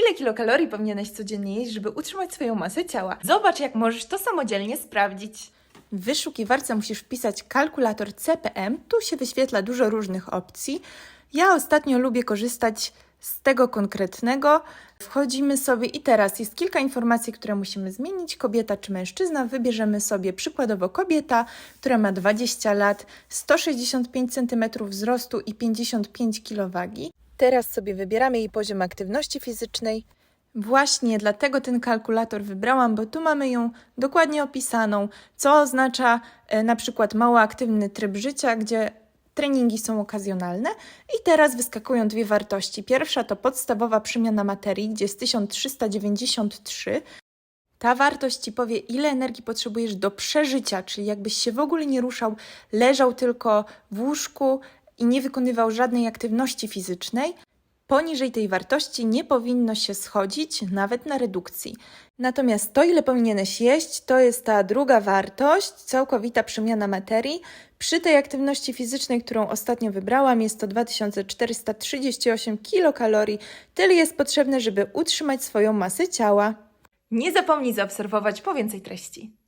Ile kilokalorii powinieneś codziennie jeść, żeby utrzymać swoją masę ciała? Zobacz, jak możesz to samodzielnie sprawdzić. W wyszukiwarce musisz wpisać kalkulator CPM. Tu się wyświetla dużo różnych opcji. Ja ostatnio lubię korzystać z tego konkretnego. Wchodzimy sobie i teraz jest kilka informacji, które musimy zmienić. Kobieta czy mężczyzna. Wybierzemy sobie przykładowo kobieta, która ma 20 lat, 165 cm wzrostu i 55 kg wagi. Teraz sobie wybieramy jej poziom aktywności fizycznej. Właśnie dlatego ten kalkulator wybrałam, bo tu mamy ją dokładnie opisaną, co oznacza e, na przykład mało aktywny tryb życia, gdzie treningi są okazjonalne. I teraz wyskakują dwie wartości. Pierwsza to podstawowa przemiana materii, gdzie jest 1393. Ta wartość ci powie, ile energii potrzebujesz do przeżycia, czyli jakbyś się w ogóle nie ruszał, leżał tylko w łóżku i nie wykonywał żadnej aktywności fizycznej. Poniżej tej wartości nie powinno się schodzić nawet na redukcji. Natomiast to, ile powinieneś jeść, to jest ta druga wartość, całkowita przemiana materii. Przy tej aktywności fizycznej, którą ostatnio wybrałam, jest to 2438 kilokalorii. Tyle jest potrzebne, żeby utrzymać swoją masę ciała. Nie zapomnij zaobserwować po więcej treści.